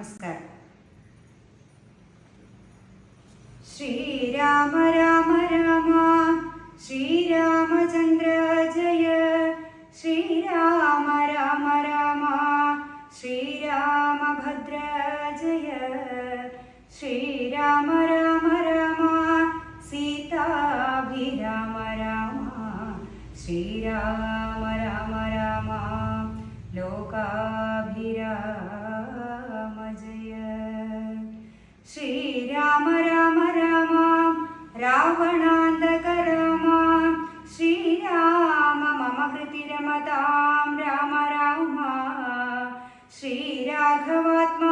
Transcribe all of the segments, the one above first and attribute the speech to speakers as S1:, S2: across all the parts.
S1: നമസ്കാരം. ശ്രീരാമ രാമ രാമ ശ്രീരാമചന്ദ്ര ജയ ശ്രീരാമ രാമ രാമ ശ്രീരാമഭദ്ര ജയ ശ്രീരാമ രാമ രാമ സീതാഭിരാമ രാമ ശ്രീരാമ രാമ രാമ ലോകാഭിരാമ ശ്രീരാമ രാമ രാമ രാവണാന്തക രാമ ശ്രീരാമ മമ ഹൃതി രമതാം രാമ രാമ ശ്രീരാഘവാത്മാ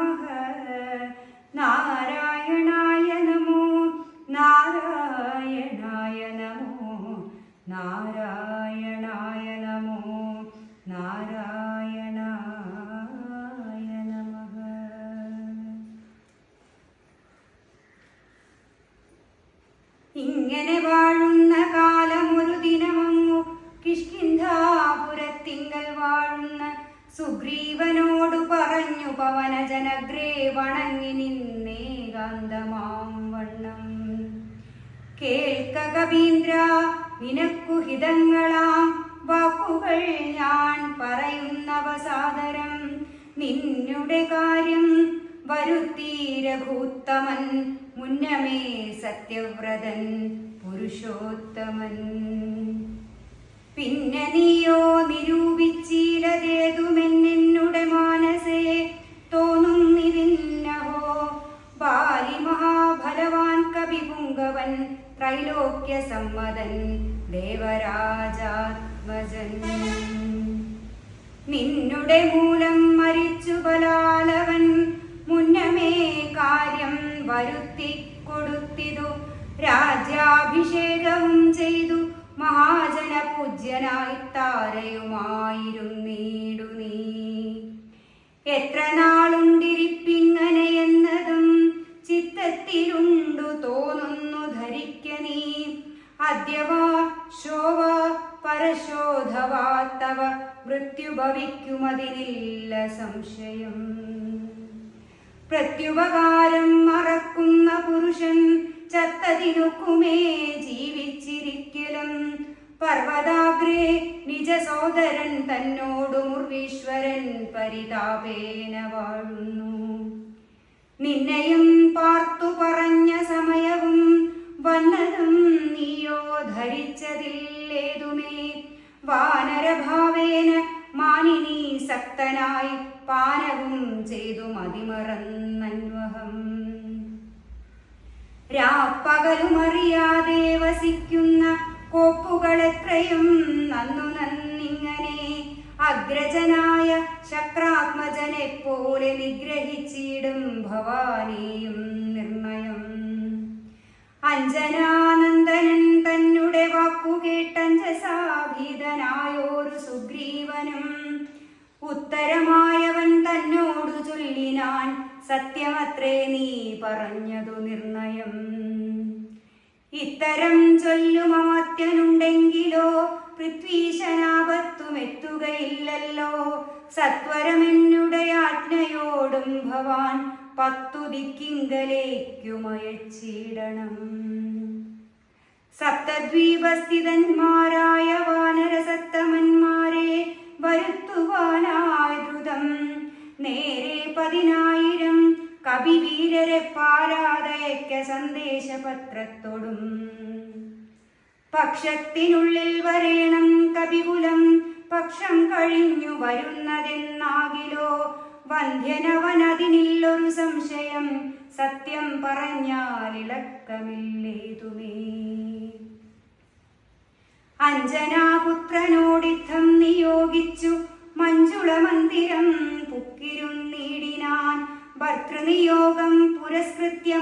S1: നമഃ നാരായണായ നമോ നാരായണായ നമോ. നാരായണായ നമോ നാരായണായ നമഃ ഇങ്ങനെ വാഴുന്ന കാലം ഒരു ദിനമങ്ങു. കിഷ്കിന്ധാപുരത്തിങ്കൽ വാഴുന്ന സുഗ്രീവനോടു പറഞ്ഞു പവനജനഗ്രേ വണങ്ങി നിന്നേ കാന്തമാം വണ്ണം. കേൾക്ക കവീന്ദ്ര നിനക്കു ഹിതങ്ങളാം. വാക്കുകൾ ഞാൻ പറയുന്നവ സാദരം നിന്നുടെ കാര്യം വരുത്തീരഭൂത്തമൻ മുന്നമേ സത്യവ്രതൻ പുരുഷോത്തമൻ. പിന്നെ നീയോ നിരൂപിച്ചീലതേതുമെന്നുടെ മഹാഫലവാൻ കവിപുങ്കവൻ ത്രൈലോക്യ സമ്മതൻ ദേവരാജാത്മജൻ. നിന്നുടെ മൂലം മരിച്ചു ബലാലവൻ മുന്നമേ കാര്യം വരുത്തി കൊടുത്തിതു രാജ്യാഭിഷേകവും ചെയ്തു മഹാജന പൂജ്യനായി താരയുമായിരുന്നീടു നീ എത്ര നാളുണ്ടിരിപ്പിങ്ങനെ ചിത്തത്തിലുണ്ടു തോന്നുന്നു ധരിക്ക നീ. അദ്യവാ ശോഭ പരശോധവാ തവ മൃത്യുഭവിക്കുമതിനില്ല സംശയം. പ്രത്യുപകാരം മറക്കുന്ന പുരുഷൻ ചത്തതിനൊക്കുമേ ജീവിച്ചിരിക്കലും. പർവതാഗ്രേ നിജ സോദരൻ തന്നോടു മുർവീശ്വരൻ പരിതാപേന വാഴുന്നു. നിന്നെയും പാർത്തു പറഞ്ഞ സമയവും വന്നതും നീയോ ധരിച്ചതില്ലേതുമേ വാനരഭാവേന മാനിനി സക്തനായി പാനവും ചെയ്തു മതിമറന്നന്വഹം. രാപ്പകലുമറിയാതെ വസിക്കുന്ന കോപ്പുകളെത്രയും നന്നു നന്നിങ്ങനെ അഗ്രജനായ ശക്രാത്മജനെ പോലെ നിഗ്രഹിച്ചിടും ഭവാനിയും നിർണയം. അഞ്ജനാനന്ദനൻ തന്നെ വാക്കുകേട്ടഞ്ജസാഭീതനായോരു സുഗ്രീവനും ഉത്തരമായവൻ തന്നോടു ചൊല്ലിനാൻ സത്യമത്രേ നീ പറഞ്ഞതു നിർണയം. ഇത്തരം ചൊല്ലുമാത്യനുണ്ടെങ്കിലോ പൃഥ്വീശനാപത്തും എത്തുകയില്ലല്ലോ സത്വരമെന്നുടെ ആജ്ഞയോടും ഭവാൻ പത്തു ദിക്കിങ്കലേക്കുമയച്ചിടണം സപ്തദ്വീപസ്ഥിതന്മാരായ വാനരസത്തമന്മാരെ വരുത്തുവാനായി നേരെ പതിനായിരം കവിവീരരെ പാരാതയക്ക സന്ദേശപത്രത്തോടും. പക്ഷത്തിനുള്ളിൽ വരേണം കവികുലം പക്ഷം കഴിഞ്ഞു വരുന്നതെന്നാകിലോ? വന്ധ്യനവനതിനില്ലൊരു സംശയം സത്യം പറഞ്ഞാൽ ഇളക്കമില്ലേതുമേ? അഞ്ജനാപുത്രനോടിത്തം നിയോഗിച്ചു മഞ്ജുള മന്ദിരം പുക്കിരുന്നീടിനാൻ. ഭർത്തൃനിയോഗം പുരസ്കൃത്യ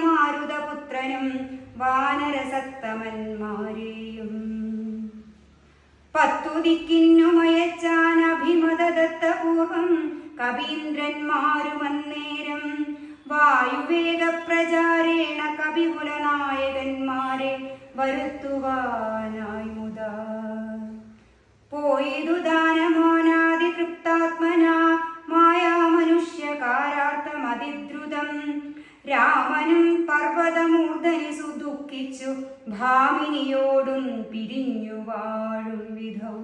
S1: വാനരസത്തമന്മാരെയും. ദ്രൗപദിക്കിന്നുമയച്ചാൻ അഭിമതദത്തപൂർവം കവീന്ദ്രന്മാരുമന്നേരം. വായുവേഗ പ്രചാരേണ കവികുലനായകന്മാരെ വരുത്തുവാനായി മുതാ. പോയിതു ദാനമാനാദി തൃപ്താത്മന മായാമനുഷ്യകാരാർത്ഥമതിദ്രുതം. രാമനും പർവതമൂർധനി സുദുഃഖിച്ചു ഭാമിനിയോടും പിരിഞ്ഞു വാഴും വിധൗ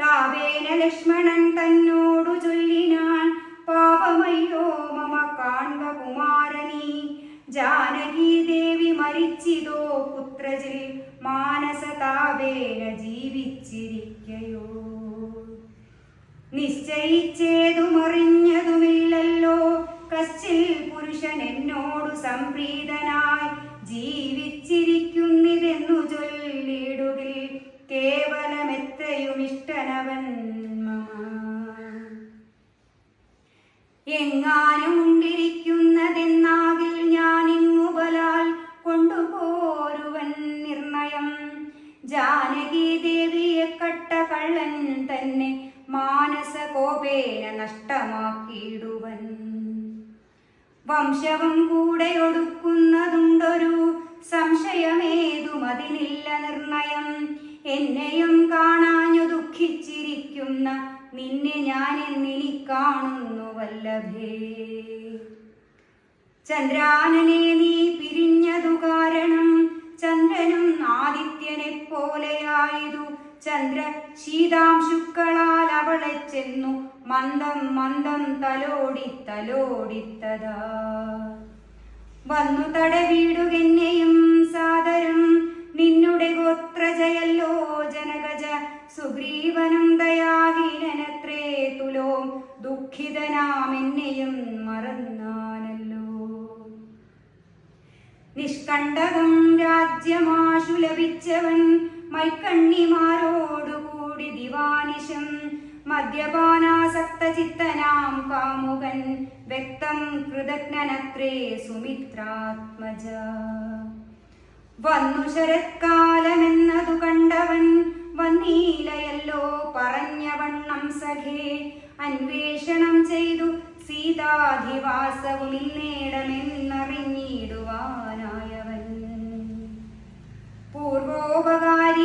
S1: താവേന ലക്ഷ്മണൻ തന്നോടു ചൊല്ലിനാൻ പാപമയ്യോ മമ കാൺക കുമാരനീ. ജാനകീ ദേവി മരിച്ചിതോ പുത്രജിൽ മാനസതാവേന ജീവിച്ചിരിക്കയോ. നിശ്ചയിച്ചേതുമറിഞ്ഞതുമില്ലല്ലോ കശ്ചിൽ പുരുഷൻ എന്നോടു സംപ്രീതനായി ജീവിച്ചിരിക്കുന്നിതെന്നു ചൊല്ലിടുകിൽ കേവലമെത്രയും ഇഷ്ടനവൻ മമ എങ്ങാനും ഉണ്ടിരിക്കുന്നതെന്നാകിൽ ഞാനിങ്ങു ബലാൽ കൊണ്ടുപോരുവൻ നിർണയം. ജാനകി ദേവിയെ കട്ട കള്ളൻ തന്നെ മാനസകോപേന നഷ്ടമാക്കിയിടുവൻ. വംശവും കൂടെ ഒടുക്കുന്നതുണ്ടൊരു സംശയമേതും അതിനില്ല നിർണയം. എന്നെയും കാണാഞ്ഞു ദുഃഖിച്ചിരിക്കുന്ന നിന്നെ ഞാൻ എന്നിനി കാണുന്നു വല്ലഭേ. ചന്ദ്രാനനെ നീ പിരിഞ്ഞതു കാരണം ചന്ദ്രനും ആദിത്യനെ പോലെയായതു ചന്ദ്ര ശീതാംശുക്കളാൽ അവളെ ചെന്നു മന്ദം മന്ദം തലോടി തലോടിത്തതാ. വന്നു തടവീടുകെന്നെയും സാദരം നിന്നുടെ ഗോത്രജയല്ലോ ജനകജ സുഗ്രീവനം ദയാഹീനനത്രേ തുലോം ദുഃഖിതനാമെന്നെയും മറന്നാനല്ലോ. നിഷ്കണ്ടകം രാജ്യമാശു ലഭിച്ചവൻ മൈക്കണ്ണിമാരോടുകൂടി ദിവാനിശം. മദ്യപാനാസക്ത ചിത്തനാം കാമുകൻ. വ്യക്തം കൃതജ്ഞനത്രേ സുമിത്രാത്മജ. വന്നു ശരത്കാലമെന്നതു കണ്ടവൻ വന്നീലയല്ലോ പറഞ്ഞവണ്ണം സഖേ. അന്വേഷണം ചെയ്തു സീതാധിവാസവും ഇന്നേടമെന്നറിഞ്ഞിടുവാനായവൻ പൂർവോപകാരിയാമെന്നെ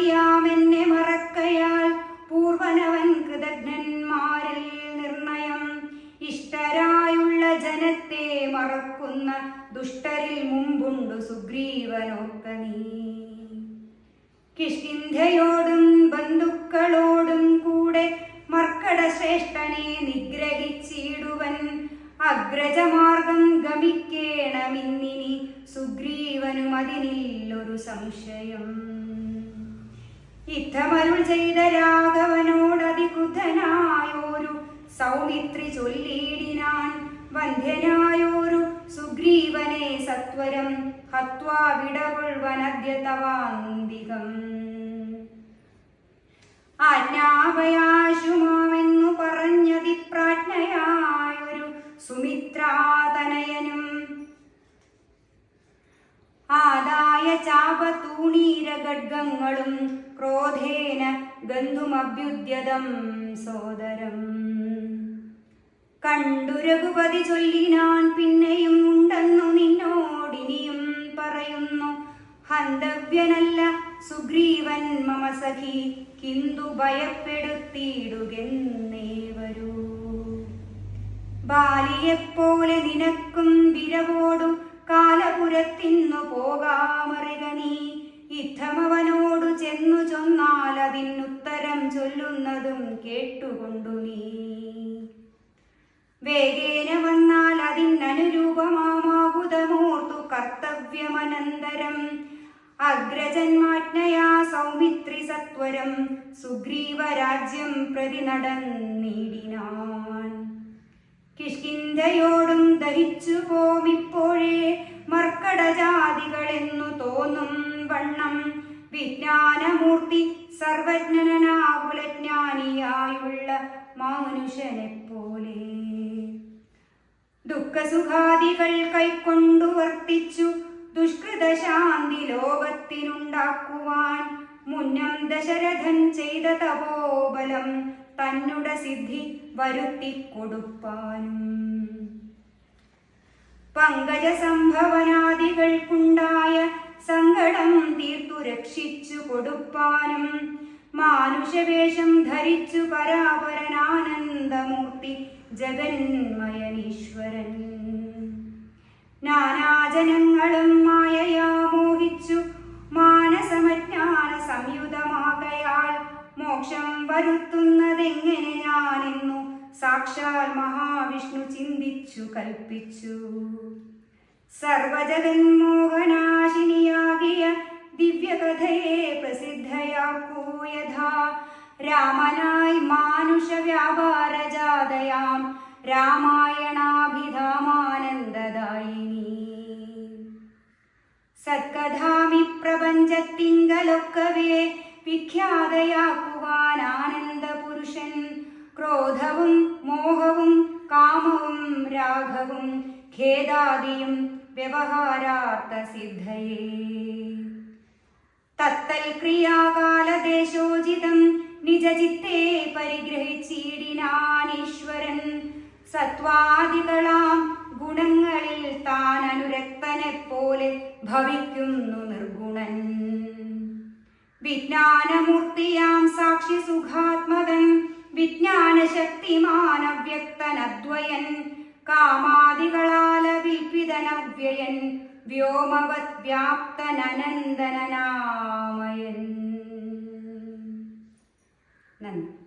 S1: കിഷ്കിന്ധയോടും ബന്ധുക്കളോടും കൂടെ മർക്കട ശ്രേഷ്ഠനെ നിഗ്രഹിച്ചിടുവൻ. അഗ്രജമാർഗം ഗമിക്കേണമിന്നിനി സുഗ്രീവനും അതിനില്ലൊരു സംശയം. ഇത്തമരുൾ ചെയ്ത രാഘവനോടതികുധനായോരു സൗമിത്രി ചൊല്ലിയിടിനാൻ വന്ധ്യനായോരു സുഗ്രീവനെ സത്വരം ഹത്വാ വിടകൊൾവനദ്യതവാന്തികം ആജ്ഞാപയാശുമാവെന്നു പറഞ്ഞതിപ്രാജ്ഞയായൊരു സുമിത്രാതനയനും. ആദായ ചാപത്തൂണീരഗഡ്ഗങ്ങളും ക്രോധേന ഗന്ധുമഭ്യുദ്യതം സോദരം കണ്ടു രഘുപതി ചൊല്ലിനാൻ പിന്നെയും ഉണ്ടെന്നു നിന്നോടിനിയും പറയുന്നു ഹന്തവ്യനല്ല സുഗ്രീവൻ മമ സഖി കിന്തു ഭയപ്പെടുത്തിയിടുകെന്നേ വരൂ ബാലിയെപ്പോലെ നിനക്കും വിരവോടു കാലപുരത്തിന്നു പോകാമറിക നീ. ഇത്തമവനോടു ചെന്നു ചൊന്നാൽ അതിനുത്തരം ചൊല്ലുന്നതും കേട്ടുകൊണ്ടു നീ. വേഗേന വന്നാൽ അതിനനുരൂപമാമാകുതമോർത്തു കർത്തവ്യമനന്തരം. അഗ്രജന്മാജ്ഞയാ സൗമിത്രി സത്വരം. സുഗ്രീവരാജ്യം പ്രതി നടന്നിടിനാൻ കിഷ്കിന്ധയോടും ദഹിച്ചു പോമിപ്പോഴേ മർക്കടജാതികളെന്നു തോന്നും വണ്ണം. വിജ്ഞാനമൂർത്തി സർവജ്ഞനാകുലജ്ഞാനിയായുള്ള മാനുഷനെ പോലെ ദുഃഖസുഖാദികൾ കൈക്കൊണ്ടു വർത്തിച്ചു. ദുഷ്കൃത ശാന്തി ലോകത്തിനുണ്ടാക്കുവാൻ മുന്നം ദശരഥൻ ചെയ്ത തപോബലം തന്നുട സിദ്ധി വരുത്തിക്കൊടുപ്പാനും. പങ്കജ സംഭവനാദികൾക്കുണ്ടായ സങ്കടം തീർത്തു രക്ഷിച്ചു കൊടുപ്പാനും. മാനുഷവേഷം ധരിച്ചു പരാപരനാനന്ദമൂർത്തി ജഗന്മയനീശ്വരൻ. നാനാജനങ്ങളും മായയാമോ മാനസമജ്ഞാന സംയുതമാകയാൽ മോക്ഷം വരുത്തുന്നതെങ്ങനെ ഞാനെന്നു സാക്ഷാൽ മഹാവിഷ്ണു ചിന്തിച്ചു കൽപ്പിച്ചു. സർവജഗന്മോഹനാശിനിയാകിയ പ്രപഞ്ചത്തിങ്കലൊക്കവേ വിഖ്യാതയാക്കുവാൻ ആനന്ദപുരുഷൻ ക്രോധവും മോഹവും കാമവും രാഘവും ഖേദാദിയും വ്യവഹാരാർത്ഥ സിദ്ധയേ തത്തൽ ക്രിയാകാലദേശോചിതം നിജചിത്തെ പരിഗ്രഹിച്ചിടിനാനീശ്വരൻ. സത്വാദികളാം ഗുണങ്ങളിൽ താൻ അനുരക്തനെ പോലെ ഭവിക്കുന്നു നിർഗുണൻ. വിജ്ഞാനമൂർത്തിയാം സാക്ഷി സുഖാത്മകൻ വിജ്ഞാനശക്തിമാനവ്യക്തനദ്വയൻ കാമാദികളാലവിൽപിതനവ്യയൻ വ്യോമവത് വ്യാപ്തനനന്ദനാമയൻ നന്ദി.